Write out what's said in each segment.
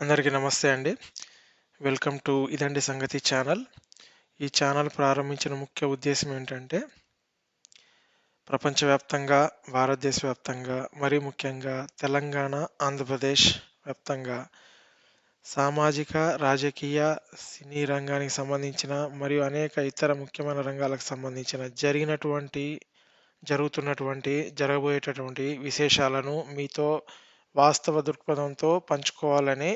అందరికీ నమస్తే అండి. వెల్కమ్ టు ఇదండి సంగతి ఛానల్. ఈ ఛానల్ ప్రారంభించిన ముఖ్య ఉద్దేశం ఏంటంటే ప్రపంచవ్యాప్తంగా, భారతదేశ వ్యాప్తంగా, మరీ ముఖ్యంగా తెలంగాణ, ఆంధ్రప్రదేశ్ వ్యాప్తంగా సామాజిక, రాజకీయ, సినీ రంగానికి సంబంధించిన మరియు అనేక ఇతర ముఖ్యమైన రంగాలకు సంబంధించిన జరిగినటువంటి, జరుగుతున్నటువంటి, జరగబోయేటటువంటి విశేషాలను మీతో వాస్తవ దృక్పథంతో పంచుకోవాలని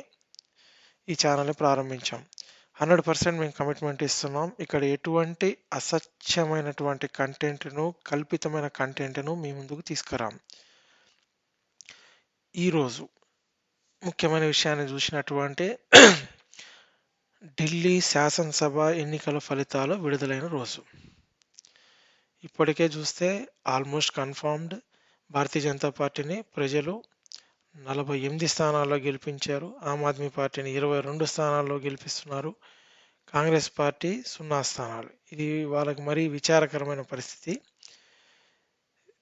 ఈ ఛానల్‌ని ప్రారంభించాం. 100% మేము కమిట్మెంట్ ఇస్తున్నాం. ఇక్కడ ఎటువంటి అసత్యమైనటువంటి కంటెంట్‌ను, కల్పితమైన కంటెంట్‌ను మీ ముందుకు తీసుకురాం. ఈరోజు ముఖ్యమైన విషయాన్ని చూసినటువంటి ఢిల్లీ శాసనసభ ఎన్నికల ఫలితాలు విడుదలైన రోజు. ఇప్పటికే చూస్తే ఆల్మోస్ట్ కన్ఫర్మ్డ్ భారతీయ జనతా పార్టీని ప్రజలు 48 స్థానాల్లో గెలిపించారు. ఆమ్ ఆద్మీ పార్టీని 22 స్థానాల్లో గెలిపిస్తున్నారు. కాంగ్రెస్ పార్టీ సున్నా స్థానాలు. ఇది వాళ్ళకి మరీ విచారకరమైన పరిస్థితి.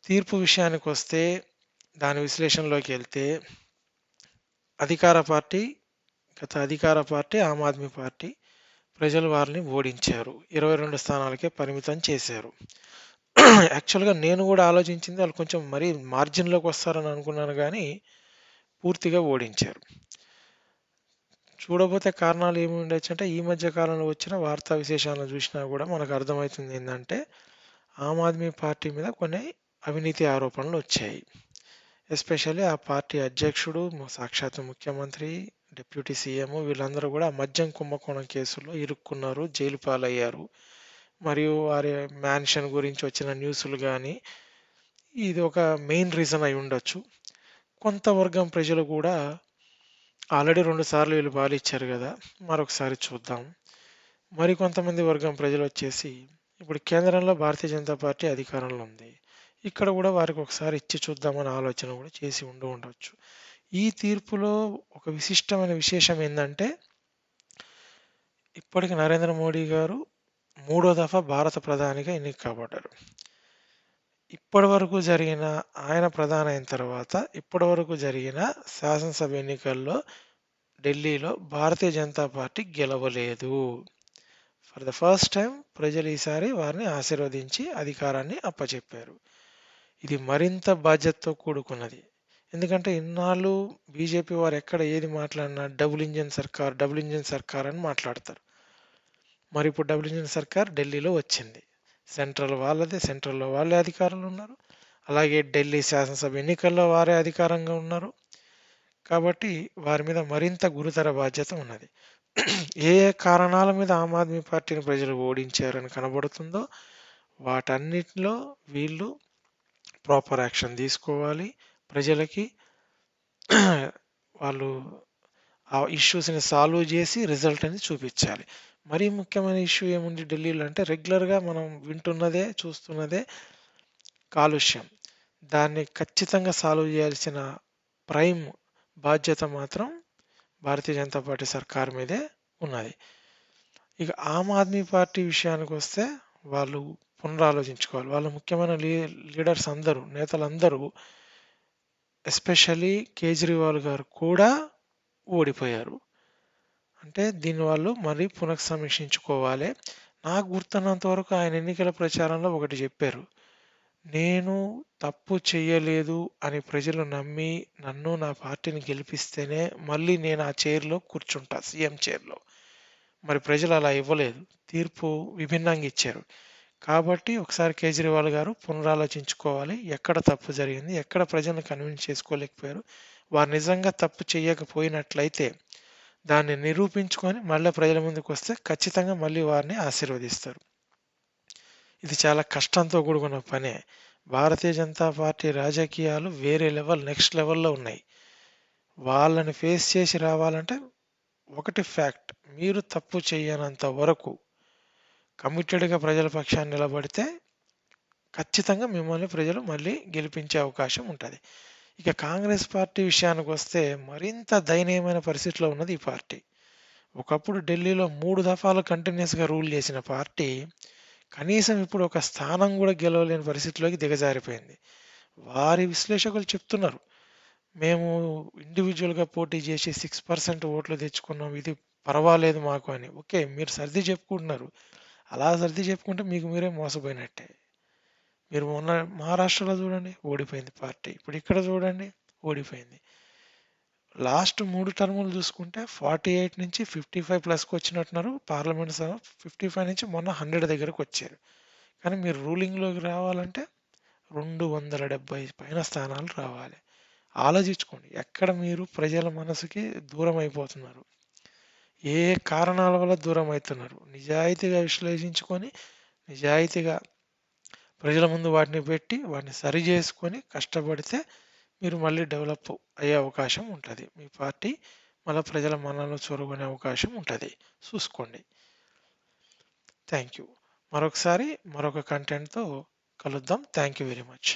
తీర్పు విషయానికి వస్తే దాని విశ్లేషణలోకి వెళ్తే అధికార పార్టీ గత అధికార పార్టీ ఆమ్ ఆద్మీ పార్టీ ప్రజలు వారిని ఓడించారు. 22 స్థానాలకే పరిమితం చేశారు. యాక్చువల్‌గా నేను కూడా ఆలోచించింది వాళ్ళు కొంచెం మరీ మార్జిన్‌లోకి వస్తారని అనుకున్నాను కానీ పూర్తిగా ఓడించారు. చూడబోతే కారణాలు ఏమి ఉండొచ్చంటే ఈ మధ్య కాలంలో వచ్చిన వార్తా విశేషాలను చూసినా కూడా మనకు అర్థమవుతుంది ఏంటంటే ఆమ్ ఆద్మీ పార్టీ మీద కొన్ని అవినీతి ఆరోపణలు వచ్చాయి. ఎస్పెషల్లీ ఆ పార్టీ అధ్యక్షుడు, సాక్షాత్తు ముఖ్యమంత్రి, డిప్యూటీ సీఎం వీళ్ళందరూ కూడా మద్యం కుంభకోణం కేసులో ఇరుక్కున్నారు. జైలు పాలయ్యారు. మరియు వారి మ్యాన్షన్ గురించి వచ్చిన న్యూస్లు కానీ ఇది ఒక మెయిన్ రీజన్ అయి ఉండొచ్చు. కొంత వర్గం ప్రజలు కూడా ఆల్రెడీ రెండుసార్లు వీళ్ళు బాలు ఇచ్చారు కదా మరొకసారి చూద్దాం. మరి కొంతమంది వర్గం ప్రజలు వచ్చేసి ఇప్పుడు కేంద్రంలో భారతీయ జనతా పార్టీ అధికారంలో ఉంది. ఇక్కడ కూడా వారికి ఒకసారి ఇచ్చి చూద్దామనే ఆలోచన కూడా చేసి ఉండి ఉండవచ్చు ఈ తీర్పులో ఒక విశిష్టమైన విశేషం ఏంటంటే ఇప్పటికి నరేంద్ర మోడీ గారు మూడో దఫా భారత ప్రధానిగా ఎన్నిక కాబడ్డారు. ఇప్పటివరకు జరిగిన ఆయన ప్రధాని అయిన తర్వాత ఇప్పటివరకు జరిగిన శాసనసభ ఎన్నికల్లో ఢిల్లీలో భారతీయ జనతా పార్టీ గెలవలేదు. ఫర్ ద ఫస్ట్ టైం ప్రజలు ఈసారి వారిని ఆశీర్వదించి అధికారాన్ని అప్పచెప్పారు. ఇది మరింత బాధ్యతతో కూడుకున్నది. ఎందుకంటే ఇన్నాళ్ళు బీజేపీ వారు ఎక్కడ ఏది మాట్లాడినా డబుల్ ఇంజిన్ సర్కార్, డబుల్ ఇంజిన్ సర్కార్ అని మాట్లాడతారు. మరి ఇప్పుడు డబుల్ ఇంజిన్ సర్కార్ ఢిల్లీలో వచ్చింది. సెంట్రల్ వాళ్ళదే. సెంట్రల్‌లో వాళ్ళే అధికారంలో ఉన్నారు. అలాగే ఢిల్లీ శాసనసభ ఎన్నికల్లో వారే అధికారంగా ఉన్నారు. కాబట్టి వారి మీద మరింత గురుతర బాధ్యత ఉన్నది. ఏ ఏ కారణాల మీద ఆమ్ ఆద్మీ పార్టీని ప్రజలు ఓడించారని కనబడుతుందో వాటన్నిటిలో వీళ్ళు ప్రాపర్ యాక్షన్ తీసుకోవాలి. ప్రజలకి వాళ్ళు ఆ ఇష్యూస్‌ని సాల్వ్ చేసి రిజల్ట్ అనేది చూపించాలి మరీ ముఖ్యమైన ఇష్యూ ఏముంది ఢిల్లీలో అంటే రెగ్యులర్‌గా మనం వింటున్నదే, చూస్తున్నదే కాలుష్యం. దాన్ని ఖచ్చితంగా సాల్వ్ చేయాల్సిన ప్రైమ్ బాధ్యత మాత్రం భారతీయ జనతా పార్టీ సర్కార్ మీదే ఉన్నది. ఇక ఆమ్ ఆద్మీ పార్టీ విషయానికి వస్తే వాళ్ళు పునరాలోచించుకోవాలి. వాళ్ళ ముఖ్యమైన లీ లీడర్స్ అందరూ, నేతలందరూ ఎస్పెషల్లీ కేజ్రీవాల్ గారు కూడా ఓడిపోయారు. అంటే దీన్ని వాళ్ళు మరీ పునఃసమీక్షించుకోవాలి. నాకు గుర్తున్నంత వరకు ఆయన ఎన్నికల ప్రచారంలో ఒకటి చెప్పారు. నేను తప్పు చేయలేదు అని ప్రజలు నమ్మి నన్ను, నా పార్టీని గెలిపిస్తేనే మళ్ళీ నేను ఆ చైర్‌లో కూర్చుంటా సీఎం చైర్‌లో. మరి ప్రజలు అలా ఇవ్వలేదు. తీర్పు విభిన్నంగా ఇచ్చారు. కాబట్టి ఒకసారి కేజ్రీవాల్ గారు పునరాలోచించుకోవాలి. ఎక్కడ తప్పు జరిగింది? ఎక్కడ ప్రజలను కన్విన్స్ చేసుకోలేకపోయారు? వారు నిజంగా తప్పు చేయకపోయినట్లయితే దాన్ని నిరూపించుకొని మళ్ళీ ప్రజల ముందుకొస్తే ఖచ్చితంగా మళ్ళీ వారిని ఆశీర్వదిస్తారు. ఇది చాలా కష్టంతో కూడుకున్న పనే. భారతీయ జనతా పార్టీ రాజకీయాలు వేరే లెవెల్ నెక్స్ట్ లెవెల్‌లో ఉన్నాయి. వాళ్ళని ఫేస్ చేసి రావాలంటే ఒకటి ఫ్యాక్ట్. మీరు తప్పు చేయనంత వరకు కమిటెడ్‌గా ప్రజల పక్షాన్ని నిలబడితే ఖచ్చితంగా మిమ్మల్ని ప్రజలు మళ్ళీ గెలిపించే అవకాశం ఉంటుంది ఇక కాంగ్రెస్ పార్టీ విషయానికి వస్తే మరింత దయనీయమైన పరిస్థితిలో ఉన్నది ఈ పార్టీ. ఒకప్పుడు ఢిల్లీలో మూడు దఫాలు కంటిన్యూస్గా రూల్ చేసిన పార్టీ కనీసం ఇప్పుడు ఒక స్థానం కూడా గెలవలేని పరిస్థితిలోకి దిగజారిపోయింది. వారి విశ్లేషకులు చెప్తున్నారు. మేము ఇండివిజువల్‌గా పోటీ చేసి సిక్స్ పర్సెంట్ ఓట్లు తెచ్చుకున్నాం. ఇది పర్వాలేదు మాకు అని. ఓకే. మీరు సర్ది చెప్పుకుంటున్నారు. అలా సర్ది చెప్పుకుంటే మీకు మీరే మోసపోయినట్టే. మీరు మొన్న మహారాష్ట్రలో చూడండి ఓడిపోయింది పార్టీ. ఇప్పుడు ఇక్కడ చూడండి ఓడిపోయింది. లాస్ట్ మూడు టర్ములు చూసుకుంటే 48 నుంచి 55 ప్లస్‌కి వచ్చినట్టున్నారు. పార్లమెంట్ ఫిఫ్టీ ఫైవ్ నుంచి మొన్న హండ్రెడ్ దగ్గరకు వచ్చారు కానీ మీరు రూలింగ్‌లోకి రావాలంటే 270 పైన స్థానాలు రావాలి. ఆలోచించుకోండి. ఎక్కడ మీరు ప్రజల మనసుకి దూరం అయిపోతున్నారు. ఏ కారణాల వల్ల దూరం అవుతున్నారు నిజాయితీగా విశ్లేషించుకొని, నిజాయితీగా ప్రజల ముందు వాటిని పెట్టి, వాటిని సరి చేసుకొని కష్టపడితే మీరు మళ్ళీ డెవలప్ అయ్యే అవకాశం ఉంటుంది మీ పార్టీ మళ్ళీ ప్రజల మన్ననలు చూరుకునే అవకాశం ఉంటుంది చూసుకోండి. Thank you. మరొకసారి మరొక కంటెంట్‌తో కలుద్దాం. Thank you very much.